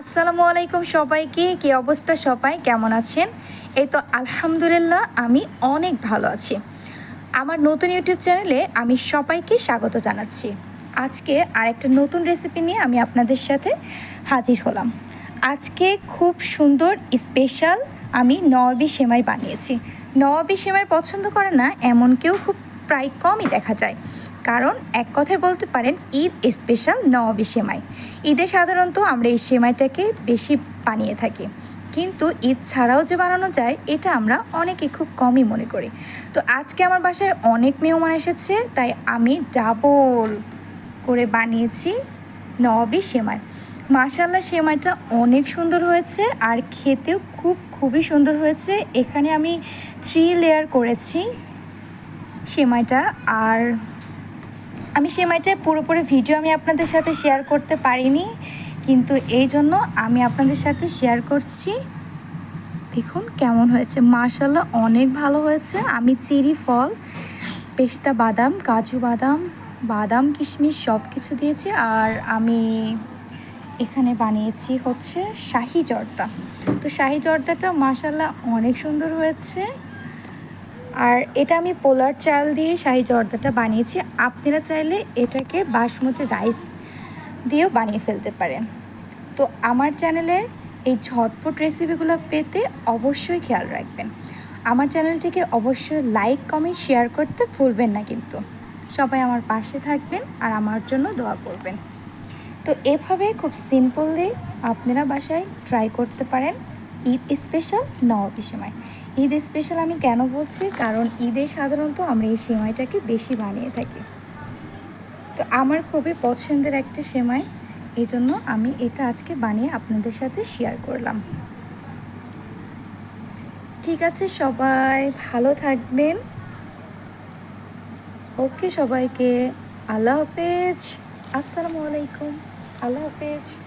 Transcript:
আসসালামু আলাইকুম সবাইকে, কি অবস্থা সবাই? কেমন আছেন? এই তো আলহামদুলিল্লাহ, আমি অনেক ভালো আছি। আমার নতুন ইউটিউব চ্যানেলে আমি সবাইকে স্বাগত জানাচ্ছি। আজকে আরেকটা নতুন রেসিপি নিয়ে আমি আপনাদের সাথে হাজির হলাম। আজকে খুব সুন্দর স্পেশাল আমি নওয়াবি সেমাই বানিয়েছি। নওয়াবি সেমাই পছন্দ করে না, এমন কেউ খুব প্রায় কমই দেখা যায়। কারণ এক কথায় বলতে পারেন, ঈদ স্পেশাল নওয়াবি সেমাই। ঈদে সাধারণত আমরা এই সেমাইটাকে বেশি বানিয়ে থাকি। কিন্তু ঈদ ছাড়াও যে বানানো যায়, এটা আমরা অনেকে খুব কমই মনে করি। তো আজকে আমার বাসায় অনেক মেহমান এসেছে, তাই আমি ডাবল করে বানিয়েছি নওয়াবি সেমাই। মাশাল্লাহ সেমাইটা অনেক সুন্দর হয়েছে আর খেতেও খুব খুবই সুন্দর হয়েছে। এখানে আমি থ্রি লেয়ার করেছি সেমাইটা আর আমি সেমাইটার পুরোপুরি ভিডিও আমি আপনাদের সাথে শেয়ার করতে পারিনি, কিন্তু এই জন্য আমি আপনাদের সাথে শেয়ার করছি। দেখুন কেমন হয়েছে। মাশাল্লাহ অনেক ভালো হয়েছে। আমি চেরি ফল, পেস্তা বাদাম, কাজু বাদাম বাদাম, কিশমিশ সব কিছু দিয়েছি। আর আমি এখানে বানিয়েছি হচ্ছে শাহি জর্দা। তো শাহি জর্দাটা মাশাল্লাহ অনেক সুন্দর হয়েছে। আর এটা আমি পোলার চাল দিয়ে শাহি জর্দাটা বানিয়েছি। আপনারা চাইলে এটাকে বাসমতি রাইস দিয়েও বানিয়ে ফেলতে পারেন। তো আমার চ্যানেলে এই ঝটপট রেসিপিগুলো পেতে অবশ্যই খেয়াল রাখবেন। আমার চ্যানেলটিকে অবশ্যই লাইক কমেন্ট শেয়ার করতে ভুলবেন না কিন্তু। সবাই আমার পাশে থাকবেন আর আমার জন্য দোয়া করবেন। তো এভাবে খুব সিম্পলি আপনারা বাসায় ট্রাই করতে পারেন। ঈদ স্পেশাল নবাবি সেমাই ঈদ স্পেশাল আমি কেন বলছি? কারণ ঈদে সাধারণত আমরা এই সেমাইটাকে বেশি বানিয়ে থাকি। তো আমার খুবই পছন্দের একটা সেমাই, এই জন্য আমি এটা আজকে বানিয়ে আপনাদের সাথে শেয়ার করলাম। ঠিক আছে সবাই, ভালো থাকবেন। ওকে সবাইকে, আল্লাহ হাফেজ। আসসালামু আলাইকুম। আল্লাহ হাফেজ।